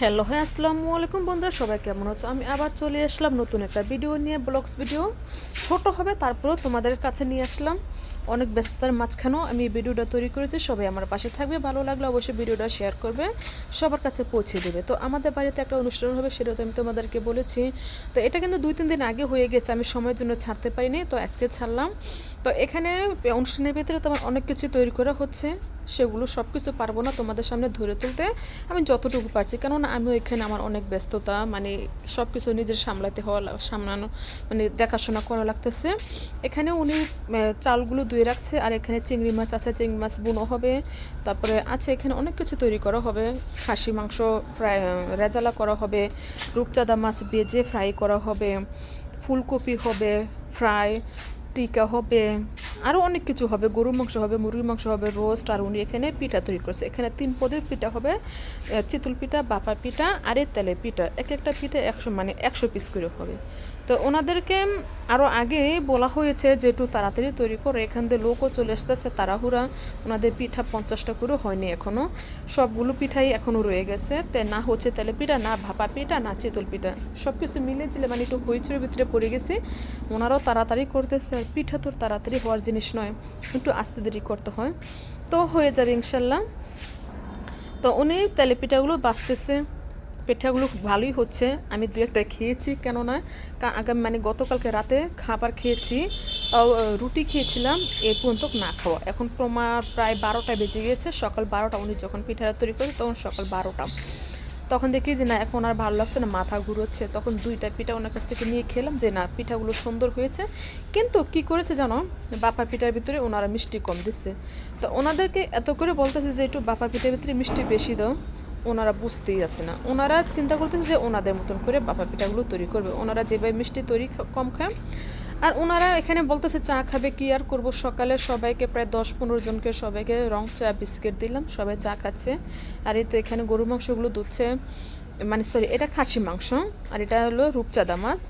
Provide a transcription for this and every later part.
Hello হ্যাঁ আসসালামু আলাইকুম বন্ধুরা, সবাই কেমন আছো? আমি আবার চলে আসলাম নতুন একটা ভিডিও নিয়ে ব্লগস ভিডিও ছোট হবে, তারপরেও তোমাদের কাছে নিয়ে আসলাম। অনেক ব্যস্ততার মাঝখানেও আমি ভিডিওটা তৈরি করেছি। সবাই আমার পাশে থাকবে। ভালো লাগলে অবশ্যই ভিডিওটা শেয়ার করবে, সবার কাছে পৌঁছে দেবে। তো আমাদের বাড়িতে একটা অনুষ্ঠান হবে, সেটা তো আমি তোমাদেরকে বলেছি। তো এটা কিন্তু দুই, তিন দিন আগে হয়ে গেছে, আমি সময়ের জন্য ছাড়তে পারিনি। তো আজকে ছাড়লাম। তো এখানে অনুষ্ঠানের ভিতরে তোমার অনেক কিছু তৈরি করা হচ্ছে। সেগুলো সব কিছু পারব না তোমাদের সামনে ধরে তুলতে। আমি যতটুকু পারছি, কেননা আমিও এখানে আমার অনেক ব্যস্ততা মানে সব কিছু নিজের সামলাতে হওয়া সামলানো মানে দেখাশোনা করা লাগতেছে। এখানে উনি চালগুলো ধুয়ে রাখছে, আর এখানে চিংড়ি মাছ আছে, চিংড়ি মাছ বুনো হবে। তারপরে আছে এখানে অনেক কিছু তৈরি করা হবে। খাসি মাংস ফ্রাই রেজালা করা হবে। রূপচাঁদা মাছ বেজে ফ্রাই করা হবে। ফুলকপি হবে, ফ্রাই টিকা হবে। আরও অনেক কিছু হবে। গরুর মাংস হবে, মুরগির মাংস হবে রোস্ট আর উনি এখানে পিঠা তৈরি করছে। এখানে তিন পদের পিঠা হবে। চিতল পিঠা, বাফা পিঠা আর এর তেলে পিঠা। এক একটা পিঠা একশো মানে একশো পিস করে হবে। তো ওনাদেরকে আরও আগে বলা হয়েছে যে একটু তাড়াতাড়ি তৈরি করে এখান দিয়ে লোকও চলে আসতেছে, তাড়াহুড়া। ওনাদের পিঠা পঞ্চাশটা করে হয়নি এখনও সবগুলো পিঠাই এখনও রয়ে গেছে। তে না হচ্ছে তেলে পিঠা, না ভাপা পিঠা, না চিতল পিঠা। সব কিছু মিলে জিলে মানে একটু হইচুরের ভিতরে পড়ে গেছে। ওনারাও তাড়াতাড়ি করতেছে। পিঠা তোর তাড়াতাড়ি হওয়ার জিনিস নয়, একটু আস্তে দেরি করতে হয়। তো হয়ে যাবে ইনশাল্লাহ। তো উনি তেলে পিঠাগুলো বাঁচতেছে। পিঠাগুলো ভালোই হচ্ছে। আমি দু একটা খেয়েছি, কেননা আগামী মানে গতকালকে রাতে খাবার খেয়েছি রুটি খেয়েছিলাম, এ পর্যন্ত না খাওয়া। এখন প্রমাণ প্রায় বারোটা বেজে গিয়েছে, সকাল বারোটা উনি যখন পিঠাটা তৈরি করে তখন সকাল বারোটা। তখন দেখি যে না, এখন আর ভালো লাগছে না, মাথা ঘুরোচ্ছে। তখন দুইটা পিঠা ওনার কাছ থেকে নিয়ে খেলাম যে না, পিঠাগুলো সুন্দর হয়েছে। কিন্তু কি করেছে জানো, বাপা পিঠার ভিতরে ওনারা মিষ্টি কম দিচ্ছে। তো ওনাদেরকে এত করে বলতেছে যে, একটু বাপা পিঠার ভিতরে মিষ্টি বেশি দাও। ওনারা বুঝতেই আছে না। ওনারা চিন্তা করতেছে যে ওনাদের মতন করে বাপা পিঠাগুলো তৈরি করবে। ওনারা যেভাবে মিষ্টি তৈরি কম খায়। আর ওনারা এখানে বলতেছে, চা খাবে কি আর করব? সকালে সবাইকে প্রায় দশ পনেরো জনকে সবাইকে রং চা, বিস্কিট দিলাম। সবাই চা খাচ্ছে। আর এই তো এখানে গরু মাংসগুলো দুধছে। মানে সরি এটা খাসি মাংস। আর এটা হলো রূপচাঁদা মাছ।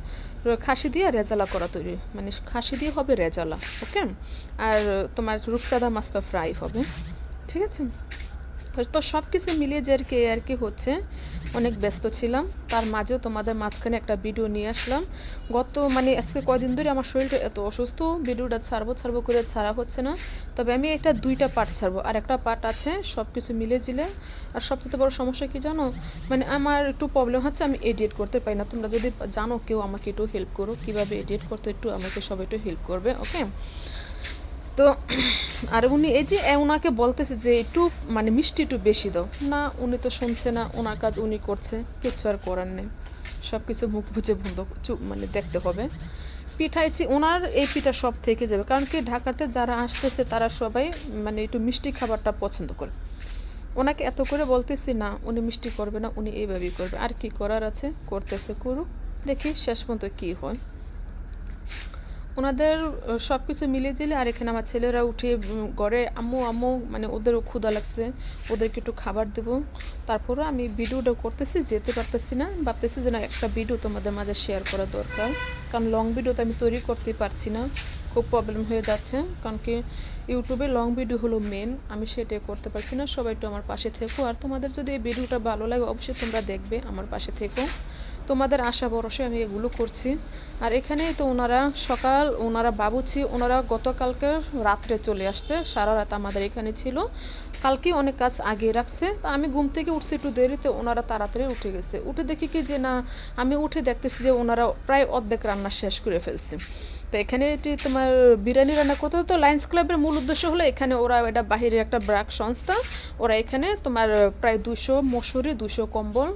খাসি দিয়ে রেজালা করা তৈরি। মানে খাসি দিয়ে হবে রেজালা, ওকে? আর তোমার রূপচাঁদা মাছ তো ফ্রাই হবে। ঠিক আছে? তো সব কিছু মিলিয়ে যে আর কি আর কি হচ্ছে। অনেক ব্যস্ত ছিলাম। তার মাঝেও তোমাদের মাঝখানে একটা ভিডিও নিয়ে আসলাম। গত মানে আজকে কয়দিন ধরে আমার শরীরটা এত অসুস্থ, ভিডিওটা ছাড়বো ছাড়বো করে ছাড়া হচ্ছে না। তবে আমি এটা দুইটা পার্ট ছাড়বো। আর একটা পার্ট আছে সব কিছু মিলে জিলে আর সবচেয়ে বড় সমস্যা কি জানো? মানে আমার একটু প্রবলেম হচ্ছে, আমি এডিট করতে পারি না। তোমরা যদি জানো, কেউ আমাকে একটু হেল্প করো। কীভাবে এডিট করতে একটু আমাকে সবাই একটু হেল্প করবে ওকে তো, আর উনি এই যে ওনাকে বলতেছে যে একটু মানে মিষ্টি একটু বেশি দাও। না, উনি তো শুনছে না ওনার কাজ উনি করছে কিছু আর করার নেই। সব কিছু মুখ বুঝে বন্ধ, চুপ মানে দেখতে হবে। পিঠাই চি- ওনার এই পিঠা সব থেকে যাবে, কারণ কি ঢাকাতে যারা আসতেছে, তারা সবাই মানে একটু মিষ্টি খাবারটা পছন্দ করে। ওনাকে এত করে বলতেছি, না, উনি মিষ্টি করবে না, উনি এইভাবেই করবে। আর কি করার আছে? করতেছে, করুক। দেখি শেষ পর্যন্ত কী হয়। ওনাদের সব কিছু মিলে জিলে আর এখানে আমার ছেলেরা উঠে ঘরে, আম্মু আম্মু মানে ওদেরও ক্ষুধা লাগছে, ওদেরকে একটু খাবার দেবো। তারপরে আমি ভিডিওটা করতেছি, যেতে পারতেছি না, ভাবতেছি যে না, একটা ভিডিও তোমাদের মাঝে শেয়ার করা দরকার। কারণ লং ভিডিও তো আমি তৈরি করতে পারছি না, খুব প্রবলেম হয়ে যাচ্ছে। কারণ কি, ইউটিউবে লং ভিডিও হলো মেন আমি সেটাই করতে পারছি না, সবাই একটু আমার পাশে থেকো। আর তোমাদের যদি এই ভিডিওটা ভালো লাগে, অবশ্যই তোমরা দেখবে, আমার পাশে থেকো। তোমাদের আশা ভরসে আমি এগুলো করছি। আর এখানেই তো ওনারা সকাল, ওনারা বাবুছি ওনারা গতকালকে রাত্রে চলে আসছে। সারা রাত আমাদের এখানে ছিল। কালকে অনেক কাজ আগে রাখছে। তা আমি ঘুম থেকে উঠছি একটু দেরিতে, ওনারা তাড়াতাড়ি উঠে গেছে। উঠে দেখি কি যে না, আমি উঠে দেখতেছি যে ওনারা প্রায় অর্ধেক রান্না শেষ করে ফেলছে। তো এখানে এটি তোমার বিরিয়ানি রান্না করতে তো লায়ন্স ক্লাবের মূল উদ্দেশ্য হলো এখানে ওরা এটা বাহিরের একটা ব্রাক সংস্থা। ওরা এখানে তোমার প্রায় দুশো মসুরি দুশো কম্বল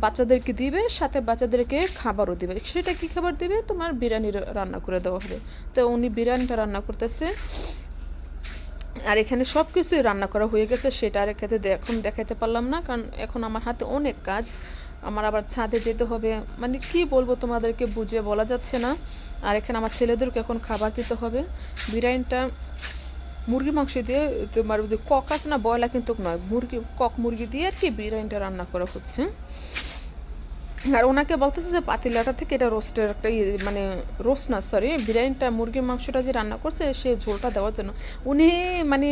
বাচ্চাদেরকে দিবে, সাথে বাচ্চাদেরকে খাবারও দিবে। সেটা কি খাবার দিবে? তোমার বিরিয়ানি রান্না করে দেওয়া হবে। তো উনি বিরিয়ানিটা রান্না করতেছে। আর এখানে সব কিছুই রান্না করা হয়ে গেছে, সেটা আর দে- এখন দেখাতে পারলাম না, কারণ এখন আমার হাতে অনেক কাজ। আমার আবার ছাদে যেতে হবে। মানে কি বলব তোমাদেরকে, বুঝে বলা যাচ্ছে না। আর এখানে আমার ছেলেদেরকে এখন খাবার দিতে হবে। বিরিয়ানিটা মুরগি মাংস দিয়ে তোমার যে কক আছে না বয়লা কিন্তু নয় মুরগি কক মুরগি দিয়ে আর কি বিরিয়ানিটা রান্না করা হচ্ছে। আর ওনাকে বলতেছে যে পাতিলাটা থেকে এটা রোস্টের একটা ইয়ে, মানে রোস্ট না সরি বিরিয়ানিটা মুরগির মাংসটা যে রান্না করছে সে ঝোলটা দেওয়ার জন্য। উনি মানে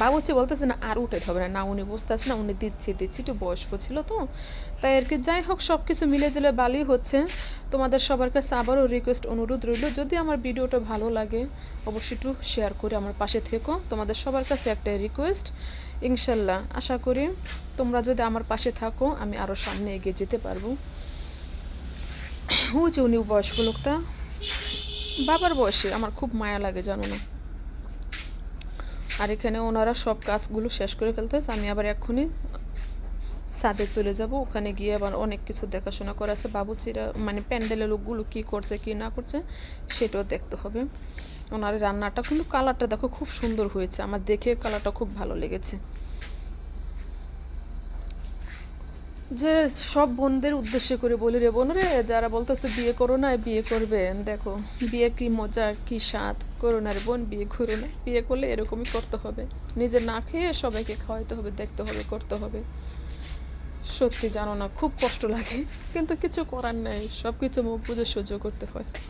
বাবুচি বলতেছে না আর উঠে হবে না। না উনি বসতে বুঝতেছে না উনি দিচ্ছে দিচ্ছি একটু বয়স্ক ছিল তো। তাই আর কি, যাই হোক সব কিছু মিলে জেলে ভালোই হচ্ছে। তোমাদের সবার কাছে আবারও রিকোয়েস্ট অনুরোধ রইল, যদি আমার ভিডিওটা ভালো লাগে, অবশ্যই একটু শেয়ার করে আমার পাশে থেকো। তোমাদের সবার কাছে একটা রিকোয়েস্ট ইনশাল্লাহ, আশা করি তোমরা যদি আমার পাশে থাকো, আমি আরও সামনে এগিয়ে যেতে পারব। যে উনি বয়স্ক লোকটা, বাবার বয়সে, আমার খুব মায়া লাগে, জানো না। আর এখানে ওনারা সব কাজগুলো শেষ করে ফেলতেছে, আমি আবার এক্ষুনি ছাদে চলে যাব, ওখানে গিয়ে আবার অনেক কিছু দেখাশোনা করা আছে। বাবুচিরা মানে প্যান্ডেলের লোকগুলো কী করছে, কী না করছে, সেটাও দেখতে হবে। ওনার রান্নাটা কিন্তু কালারটা দেখো খুব সুন্দর হয়েছে। আমার দেখে কালারটা খুব ভালো লেগেছে। যে সব বোনদের উদ্দেশ্য করে বলি রে বোন রে, যারা বলতেছে বিয়ে করো না, বিয়ে করবে। দেখো, বিয়ে কি মজা, কি স্বাদ। করো না রে বোন, বিয়ে করো না। বিয়ে করলে এরকমই করতে হবে। নিজে না খেয়ে সবাইকে খাওয়াইতে হবে, দেখতে হবে, করতে হবে। সত্যি জানো না, খুব কষ্ট লাগে। কিন্তু কিছু করার নেই সব কিছু মুখ বুঝে সহ্য করতে হয়।